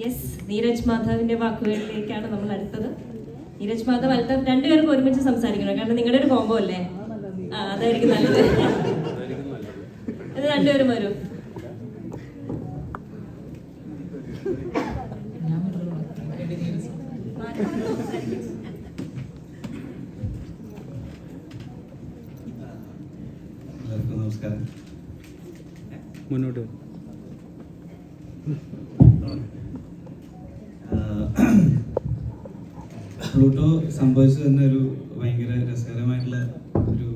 Yes Neeraj മാധവിന്റെ വാക്കുകളിലേക്കാണ് നമ്മൾ അടുത്തത്. നീരജ് മാധവ് അൽത്താഫ് രണ്ടുപേർക്കും ഒരുമിച്ച് സംസാരിക്കണം. കാരണം നിങ്ങളുടെ ഒരു കോമ്പോ അല്ലേ? ആ അതായിരിക്കും നല്ലത്. അത് രണ്ടുപേരും വരും. നമസ്കാരം. മുന്നോട്ട് പ്ലൂട്ടോ സംഭവിച്ചു തന്നെ ഒരു ഭയങ്കര രസകരമായിട്ടുള്ള ഒരു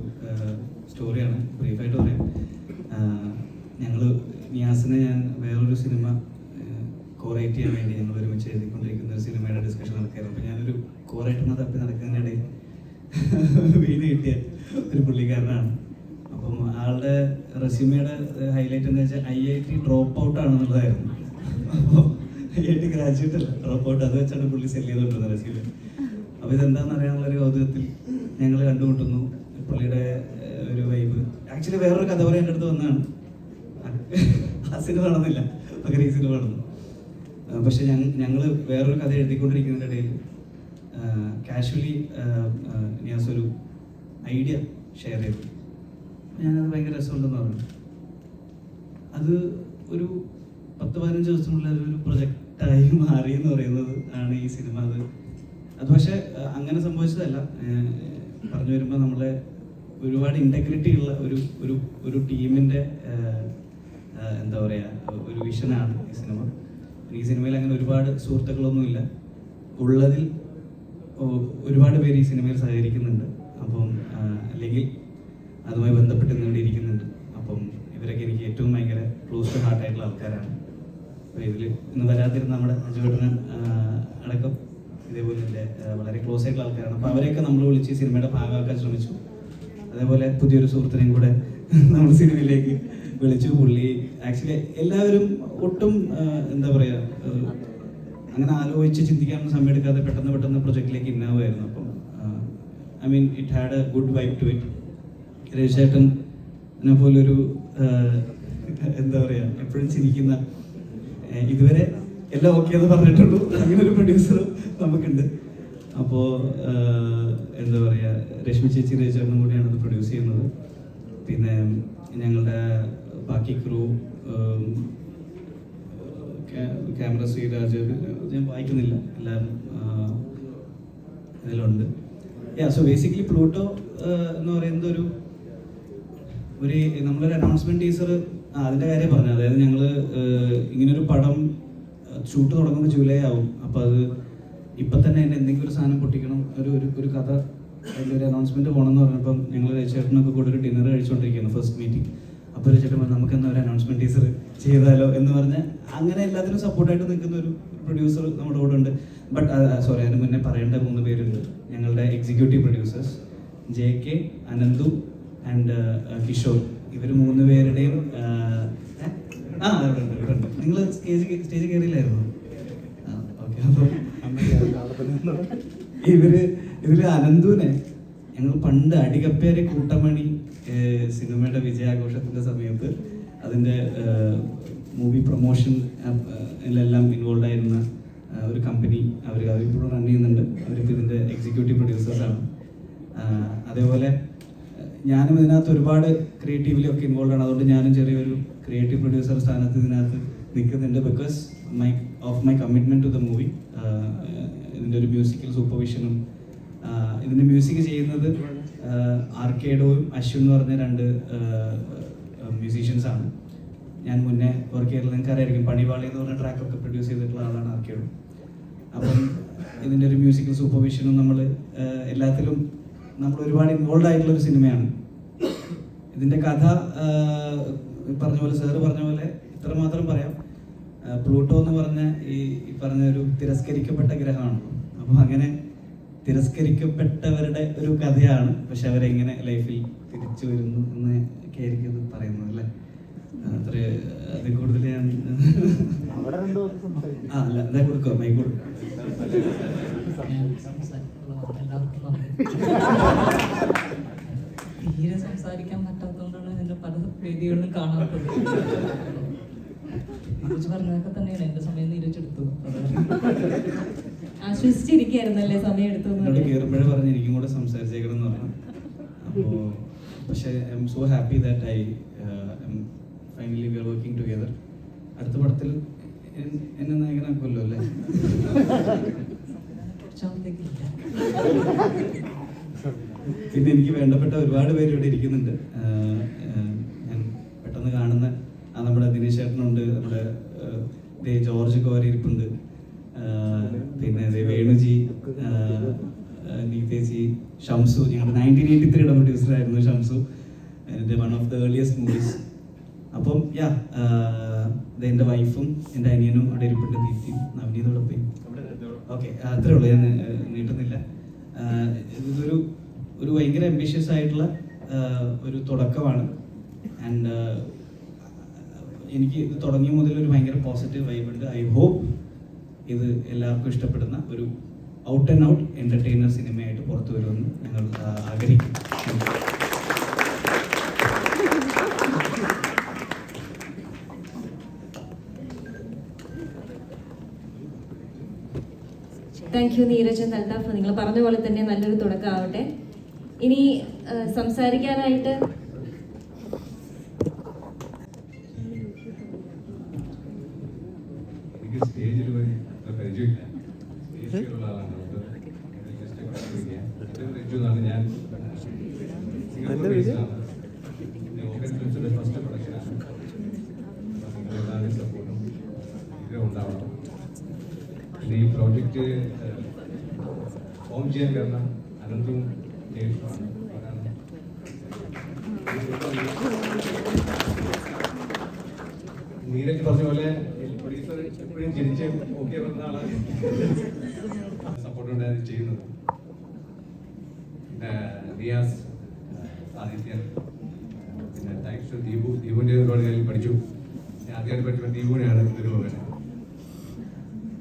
സ്റ്റോറിയാണ് ബ്രീഫായിട്ട് പറയാം. ഞങ്ങൾ നിയാസിനെ ഞാൻ വേറൊരു സിനിമ കോറേറ്റ് ചെയ്യാൻ വേണ്ടി ഞങ്ങൾ ഒരുമിച്ച് എഴുതിക്കൊണ്ടിരിക്കുന്ന ഒരു സിനിമയുടെ ഡിസ്കഷൻ നടക്കുകയായിരുന്നു. അപ്പോൾ ഞാനൊരു കോറേറ്ററിനെ തപ്പി നടക്കുന്നതിനിടയിൽ വീണ് കിട്ടിയ ഒരു പുള്ളിക്കാരനാണ്. അപ്പം ആളുടെ റെസ്യൂമയുടെ ഹൈലൈറ്റ് എന്ന് വെച്ചാൽ I I T drop out ആണെന്നുള്ളതായിരുന്നു. അപ്പോൾ ഐ ഐ ടി ഗ്രാജുവേറ്റ് അല്ല ഡ്രോപ്പ് ഔട്ട് അത് വെച്ചാണ് പുള്ളി സെൽ ചെയ്തുകൊണ്ടിരുന്നത് റെസ്യൂമ് അപ്പോൾ ഇതെന്താണെന്ന് അറിയാനുള്ള ഒരു കൗതുകത്തിൽ ഞങ്ങൾ കണ്ടുമുട്ടുന്നു. പുള്ളിയുടെ ഒരു വൈബ് ആക്ച്വലി വേറൊരു കഥ പറയാൻ എന്റെ അടുത്ത് വന്നതാണ്. ആ സിനിമ നടന്നില്ല പകരം ഈ സിനിമ നടന്നു പക്ഷെ ഞങ്ങൾ വേറൊരു കഥ എഴുതിക്കൊണ്ടിരിക്കുന്നതിന്റെ ഇടയിൽ കാഷ്വലി നിയാസ് ഒരു ഐഡിയ ഷെയർ ചെയ്തു. ഞാനത് ഭയങ്കര രസമുണ്ടെന്ന് പറഞ്ഞു. അത് ഒരു പത്ത് പതിനഞ്ച് ദിവസത്തിനുള്ളിൽ ഒരു പ്രൊജക്റ്റായി മാറി എന്ന് പറയുന്നത് ആണ് ഈ സിനിമ. അത് അത് പക്ഷേ അങ്ങനെ സംഭവിച്ചതല്ല. പറഞ്ഞു വരുമ്പോൾ നമ്മളെ ഒരുപാട് ഇന്റഗ്രിറ്റി ഉള്ള ഒരു ഒരു ഒരു ടീമിന്റെ എന്താ പറയുക ഒരു വിഷനാണ് ഈ സിനിമ. ഈ സിനിമയിൽ അങ്ങനെ ഒരുപാട് സുഹൃത്തുക്കളൊന്നുമില്ല. ഉള്ളതിൽ ഒരുപാട് പേര് ഈ സിനിമയിൽ സഹകരിക്കുന്നുണ്ട്. അപ്പം അല്ലെങ്കിൽ അതുമായി ബന്ധപ്പെട്ട് നേടിയിരിക്കുന്നുണ്ട് അപ്പം ഇവരൊക്കെ എനിക്ക് ഏറ്റവും ഭയങ്കര ക്ലോസ് ടു ഹാർട്ട് ആയിട്ടുള്ള ആൾക്കാരാണ്. അപ്പോൾ ഇതിൽ ഇന്ന് വരാതിരുന്ന നമ്മുടെ അജുവേട്ടന് അടക്കം ഇതേപോലെ എന്റെ വളരെ ക്ലോസ് ആയിട്ടുള്ള ആൾക്കാരാണ്. അപ്പോൾ അവരെയൊക്കെ നമ്മൾ വിളിച്ച് സിനിമയുടെ ഭാഗമാക്കാൻ ശ്രമിച്ചു. അതേപോലെ പുതിയൊരു സുഹൃത്തിനെയും കൂടെ നമ്മൾ സിനിമയിലേക്ക് വിളിച്ചു. പുള്ളി ആക്ച്വലി എല്ലാവരും ഒട്ടും എന്താ പറയുക അങ്ങനെ ആലോചിച്ച് ചിന്തിക്കാനൊന്നും സമയം എടുക്കാതെ പെട്ടെന്ന് പെട്ടെന്ന് പ്രൊജക്റ്റിലേക്ക് ഇന്നാവുമായിരുന്നു. അപ്പം I mean it had a good vibe to it രവിചേട്ടൻ എന്നെ പോലൊരു എന്താ പറയുക എപ്പോഴും ചിരിക്കുന്ന ഇതുവരെ എല്ലാം ഓക്കെ എന്ന് പറഞ്ഞിട്ടുള്ളൂ. അങ്ങനെ ഒരു പ്രൊഡ്യൂസർ നമുക്കുണ്ട്. അപ്പോൾ എന്താ പറയുക രശ്മി ചേച്ചി രവിചേട്ടനും കൂടിയാണ് അത് പ്രൊഡ്യൂസ് ചെയ്യുന്നത്. പിന്നെ ഞങ്ങളുടെ ബാക്കി ക്രൂ ക്യാമറ ശ്രീരാജ് ഞാൻ വായിക്കുന്നില്ല. എല്ലാവരും ഇതിലുണ്ട്. യാ സോ ബേസിക്കലി പ്ലൂട്ടോ എന്ന് പറയുന്നത് ഒരു ഒരു നമ്മളൊരു അനൗൺസ്മെന്റ് ടീസർ അതിന്റെ കാര്യം പറഞ്ഞു അതായത് ഞങ്ങൾ ഇങ്ങനൊരു പടം ഷൂട്ട് തുടങ്ങുമ്പോൾ ജൂലൈ ആവും. അപ്പോൾ അത് ഇപ്പം തന്നെ എന്നെ എന്തെങ്കിലും ഒരു സാധനം പൊട്ടിക്കണം ഒരു ഒരു ഒരു കഥ അതിന്റെ ഒരു അനൗൺസ്മെന്റ് പോകണം എന്ന് പറഞ്ഞപ്പം ഞങ്ങൾ ചേട്ടനൊക്കെ കൂടെ ഒരു ഡിന്നർ കഴിച്ചുകൊണ്ടിരിക്കുകയാണ് ഫസ്റ്റ് മീറ്റിംഗ് അപ്പോൾ ഒരു ചേട്ടൻ പറഞ്ഞു നമുക്ക് എന്നാ ഒരു അനൗൺസ്മെന്റ് ടീസർ ചെയ്താലോ? എന്ന് പറഞ്ഞ് അങ്ങനെ എല്ലാത്തിനും സപ്പോർട്ടായിട്ട് നിൽക്കുന്ന ഒരു പ്രൊഡ്യൂസർ നമ്മുടെ കൂടെ ഉണ്ട്. ബട്ട് സോറി അതിന് മുന്നേ പറയേണ്ട മൂന്ന് പേരുണ്ട്. ഞങ്ങളുടെ executive producers J K Ananthu and Kishore ഇവർ മൂന്ന് പേരുടെയും ആ, നിങ്ങൾ സ്റ്റേജ് സ്റ്റേജ് കയറിയില്ലായിരുന്നു ഇവർ ഇതിൽ അനന്തുവിനെ ഞങ്ങൾ പണ്ട് അടികപ്പേരെ കൂട്ടമണി സിനിമയുടെ വിജയാഘോഷത്തിന്റെ സമയത്ത് അതിന്റെ മൂവി പ്രൊമോഷൻ എല്ലാം ഇൻവോൾവ് ആയിരുന്ന ഒരു കമ്പനി അവർ അവരിപ്പോഴും റൺ ചെയ്യുന്നുണ്ട്. അവരിപ്പോൾ ഇതിന്റെ എക്സിക്യൂട്ടീവ് പ്രൊഡ്യൂസേഴ്സാണ് അതേപോലെ ഞാനും ഇതിനകത്ത് ഒരുപാട് ക്രിയേറ്റീവ്ലി ഒക്കെ ഇൻവോൾവ് ആണ്. അതുകൊണ്ട് ഞാനും ചെറിയൊരു ക്രിയേറ്റീവ് പ്രൊഡ്യൂസർ സ്ഥാനത്ത് ഇതിനകത്ത് നിൽക്കുന്നുണ്ട് because my of my commitment to the movie ഇതിന്റെ ഒരു മ്യൂസിക്കൽ സൂപ്പർവിഷനും ഇതിന്റെ മ്യൂസിക് ചെയ്യുന്നത് ആർക്കേഡോയും അശ്വൻ എന്ന് പറഞ്ഞ രണ്ട് മ്യൂസീഷ്യൻസ് ആണ്. ഞാൻ മുന്നേ വർക്ക് ചെയ്തിട്ടുള്ള നിങ്ങൾക്ക് അറിയായിരിക്കും പണിവാളി എന്ന് പറഞ്ഞ ട്രാക്കൊക്കെ പ്രൊഡ്യൂസ് ചെയ്തിട്ടുള്ള ആളാണ് ആർക്കേഡോ അപ്പം ഇതിന്റെ ഒരു മ്യൂസിക്കൽ സൂപ്പർവിഷനും നമ്മൾ എല്ലാത്തിലും നമ്മൾ ഒരുപാട് ഇൻവോൾവ് ആയിട്ടുള്ള ഒരു സിനിമയാണ് ഇതിന്റെ കഥ പറഞ്ഞ പോലെ സാറ് പറഞ്ഞ പോലെ ഇത്രമാത്രം പറയാം. പ്ലൂട്ടോ എന്ന് പറഞ്ഞ ഈ പറഞ്ഞ ഒരു തിരസ്കരിക്കപ്പെട്ട ഗ്രഹമാണ്. അപ്പോൾ അങ്ങനെ തിരസ്കരിക്കപ്പെട്ടവരുടെ ഒരു കഥയാണ്. പക്ഷെ അവരെങ്ങനെ ലൈഫിൽ തിരിച്ചു വരുന്നു എന്ന് ഒക്കെ ആയിരിക്കും ഇത് പറയുന്നത് അല്ലേ? അത്ര അതിൽ കൂടുതൽ ഞാൻ ആ അല്ല എന്താ കൊടുക്കുക മൈ കൊടുക്കുക തീരെ സംസാരിക്കാൻ പറ്റാത്തതുകൊണ്ടാണ് ഇതിന്റെ പല വേദികളിലും കാണാത്തത്. നീരജ് പറഞ്ഞതൊക്കെ തന്നെയാണ്. എന്റെ സമയം നീരജ് എടുത്തു അത് സമയം എടുത്തു കേറുമ്പോഴേ പറഞ്ഞ. പറയാൻ. കയറുമ്പോഴേ പറഞ്ഞ് എനിക്കും കൂടെ സംസാരിച്ചേക്കണം എന്ന് പറഞ്ഞു. പക്ഷേ I'm so happy that I finally we are working together. അടുത്ത പടത്തിൽ എന്നെ നായകനാക്കുമല്ലോ അല്ലേ? പിന്നെ എനിക്ക് വേണ്ടപ്പെട്ട ഒരുപാട് പേര് ഇവിടെ ഇരിക്കുന്നുണ്ട്. ഞാൻ പെട്ടെന്ന് കാണുന്ന നമ്മുടെ ദിനേശ് ചേട്ടനുണ്ട് നമ്മുടെ ദേ ജോർജ് കോരി ഇരിപ്പുണ്ട് പിന്നെ ദേ വേണുജി നീതേജി ഷംസു ഞങ്ങളുടെ നയന്റീൻ എയ്റ്റി ത്രീയുടെ പ്രൊഡ്യൂസർ ആയിരുന്നു ഷംസു. എന്റെ one of the earliest movies അപ്പം യാ എന്റെ വൈഫും എന്റെ അനിയനും അവിടെ ഇരിപ്പുണ്ട് ദീപ്തിയും നവനീതോടെ പോയി ഓക്കെ അത്രേ ഉള്ളൂ ഞാൻ നീട്ടുന്നില്ല. ഇതൊരു ഒരു ഭയങ്കര അംബിഷ്യസ് ആയിട്ടുള്ള ഒരു തുടക്കമാണ്. ആൻഡ് എനിക്ക് ഇത് തുടങ്ങിയ മുതൽ ഒരു ഭയങ്കര പോസിറ്റീവ് വൈബ് ഉണ്ട്. ഐ ഹോപ്പ് ഇത് എല്ലാവർക്കും ഇഷ്ടപ്പെടുന്ന ഒരു ഔട്ട് ആൻഡ് ഔട്ട് എന്റർടൈനർ സിനിമയായിട്ട് പുറത്തു വരുമെന്ന് ഞങ്ങൾ ആഗ്രഹിക്കും ആഗ്രഹിക്കുന്നു. താങ്ക് യു നീരജ് അൽത്താഫ് നിങ്ങൾ പറഞ്ഞ പോലെ തന്നെ നല്ലൊരു തുടക്കമാവട്ടെ. ഇനി സംസാരിക്കാനായിട്ട് എനിക്ക് സ്റ്റേജിൽ പോയി അത്ര പരിചയമില്ല സ്റ്റേജിലുള്ള ആളാണ് അതുകൊണ്ട് just കാണിക്കുക. എന്റെ പേര് രഞ്ജു എന്നാണ് ഞാൻ സിംഗപ്പൂർ ബേസ്ഡാണ്. പിന്നെ ഓപ്പൺ ഫിലിംസിന്റെ ഫസ്റ്റ് പ്രൊഡക്ഷനാണ് നിങ്ങൾ എല്ലാവരും സപ്പോർട്ടും ഇത് ഉണ്ടാവണം പിന്നെ ഈ പ്രോജക്റ്റ് ഫോം ചെയ്യാൻ കാരണം അനന്തും ജയേഷുമാണ് അവരാണ് നീരജ് പറഞ്ഞ പോലെ പ്രൊഡ്യൂസർ എപ്പോഴും ജനിച്ച് ഓക്കെ വന്ന ആളാണ്. സപ്പോർട്ട് ഉണ്ടായത് ചെയ്യുന്നത്. പിന്നെ റിയാസ് ആദിത്യൻ പിന്നെ താങ്ക്സ് ടു ദീപു. ദീപുവിന്റെ ഒരുപാട് കാര്യം പഠിച്ചു. ആദ്യമായിട്ട് പഠിച്ചപ്പോൾ ദീപുവിനെയാണ് ഒരു മകൻ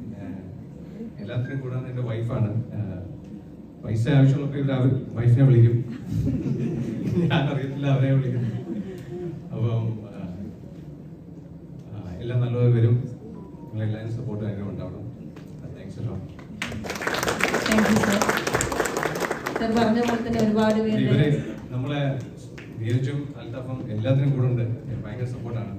പിന്നെ എല്ലാത്തിനും കൂടാതെ എന്റെ വൈഫാണ് പൈസ ആവശ്യമുള്ളപ്പോൾ ഇവർ അവർ വൈഫിനെ വിളിക്കും. ഞാൻ അറിയത്തില്ല അവരെ വിളിക്കും. അപ്പം ആ, ആ, എല്ലാം നല്ലത് വരും നിങ്ങളെല്ലാവരും സപ്പോർട്ട് ഭയങ്കര ഉണ്ടാവണം താങ്ക്സ് അല്ലോ താങ്ക് യു സർ സർ പറഞ്ഞ പോലെ തന്നെ ഒരുപാട് നമ്മളെ നീരജും അൽത്താഫും എല്ലാത്തിനും കൂടെ ഉണ്ട്. ഭയങ്കര സപ്പോർട്ടാണ്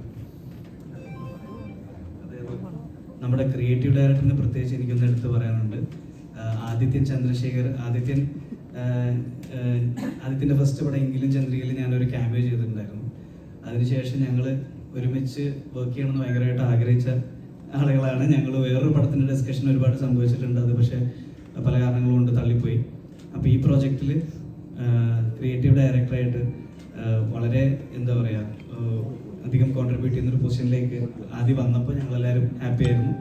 നമ്മുടെ ക്രിയേറ്റീവ് ഡയറക്ടറിന് പ്രത്യേകിച്ച് എനിക്കൊന്ന് എടുത്ത് പറയാനുണ്ട്. ആദിത്യൻ ചന്ദ്രശേഖർ ആദിത്യൻ ആദിത്യന്റെ ഫസ്റ്റ് പടം എങ്കിലും ചന്ദ്രികയിൽ ഞാനൊരു ക്യാമ്പിയോ ചെയ്തിട്ടുണ്ടായിരുന്നു. അതിനുശേഷം ഞങ്ങൾ ഒരുമിച്ച് വർക്ക് ചെയ്യണമെന്ന് ഭയങ്കരമായിട്ട് ആഗ്രഹിച്ച ആളുകളാണ്. ഞങ്ങൾ വേറൊരു പടത്തിന്റെ ഡിസ്കഷൻ ഒരുപാട് സംഭവിച്ചിട്ടുണ്ട്. അത് പക്ഷേ പല കാരണങ്ങളും കൊണ്ട് തള്ളിപ്പോയി. അപ്പോൾ ഈ പ്രോജക്റ്റിൽ ക്രിയേറ്റീവ് ഡയറക്ടറായിട്ട് വളരെ എന്താ പറയുക അധികം കോൺട്രിബ്യൂട്ട് ചെയ്യുന്ന ഒരു പൊസിഷനിലേക്ക് ആദ്യം വന്നപ്പോൾ ഞങ്ങളെല്ലാവരും ഹാപ്പി ആയിരുന്നു.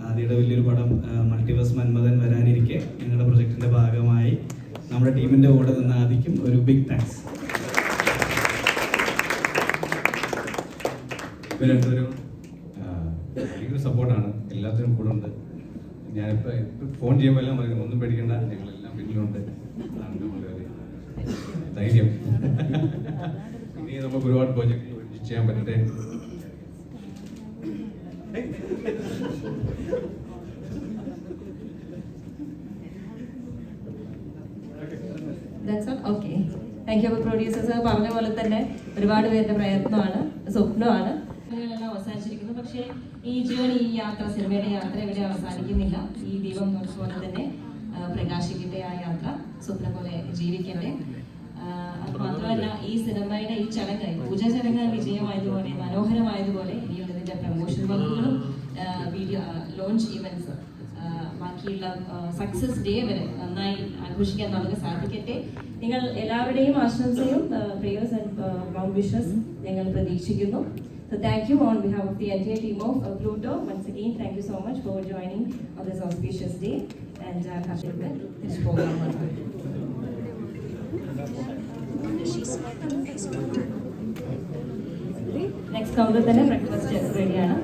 ആദ്യയുടെ വലിയൊരു പടം മൾട്ടിവേഴ്സ് മന്മദൻ വരാനിരിക്കെ ഞങ്ങളുടെ പ്രൊജക്ടിന്റെ ഭാഗമായി നമ്മുടെ ടീമിന്റെ കൂടെ നിന്ന് ആദിക്കും ഒരു ബിഗ് താങ്ക്സ് ആ, ഭയങ്കര സപ്പോർട്ടാണ് എല്ലാത്തിനും കൂടെ ഉണ്ട്. ഞാനിപ്പോൾ ഫോൺ ചെയ്യുമ്പോൾ എല്ലാം പറയുന്നത് ഒന്നും പേടിക്കേണ്ട ഞങ്ങളെല്ലാം പിന്നിലുണ്ട്. അതാണ് നമ്മൾ ധൈര്യം. ഇനി നമുക്ക് ഒരുപാട് പ്രോജക്റ്റ് ഒരുമിച്ച് ചെയ്യാൻ പറ്റട്ടെ? That's all okay thank you അപ്പോൾ പ്രൊഡ്യൂസേഴ്സ് പറഞ്ഞ പോലെ തന്നെ ഒരുപാട് പേരുടെ പ്രയത്നമാണ് സ്വപ്നമാണ്. അവസാനിച്ചിരിക്കുന്നു. പക്ഷേ ഈ ജേണി ഈ യാത്ര സിനിമയുടെ യാത്ര ഇവിടെ അവസാനിക്കുന്നില്ല. ഈ ദീപം പോലെ തന്നെ പ്രകാശിക്കട്ടെ ആ യാത്ര. സ്വപ്നം പോലെ ജീവിക്കട്ടെ. മാത്രമല്ല ഈ സിനിമയുടെ ഈ ചടങ്ങ് പൂജ ചടങ്ങ് വിജയമായതുപോലെ മനോഹരമായതുപോലെ ഇനിയുള്ള ഇതിന്റെ പ്രമോഷൻ വർക്കുകളും വീഡിയോ ലോഞ്ച് ഇവന്റ്സ് ബാക്കിയുള്ള സക്സസ് ഡേ വരെ നന്നായി ആഘോഷിക്കാൻ നമുക്ക് സാധിക്കട്ടെ നിങ്ങൾ എല്ലാവരുടെയും ആശംസയും പ്രേയേഴ്സ് ആൻഡ് വിഷസ് ഞങ്ങൾ പ്രതീക്ഷിക്കുന്നു So thank you on behalf of the entire team of uh, Pluto. Once again, thank you so much for joining on this auspicious day. And program. Next counter തന്നെ breakfast റെഡിയാണ്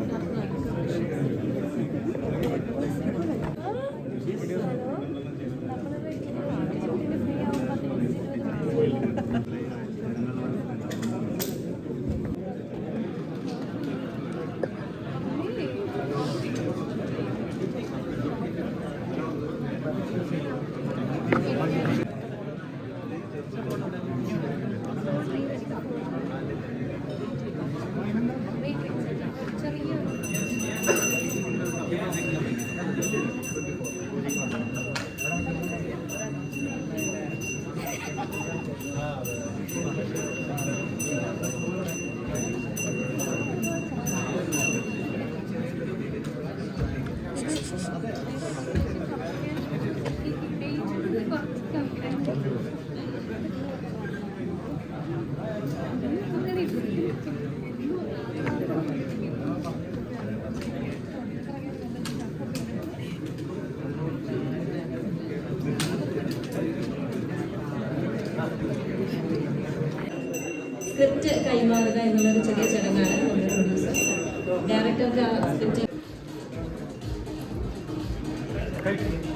ഡയറക്ടർക്ക് ആ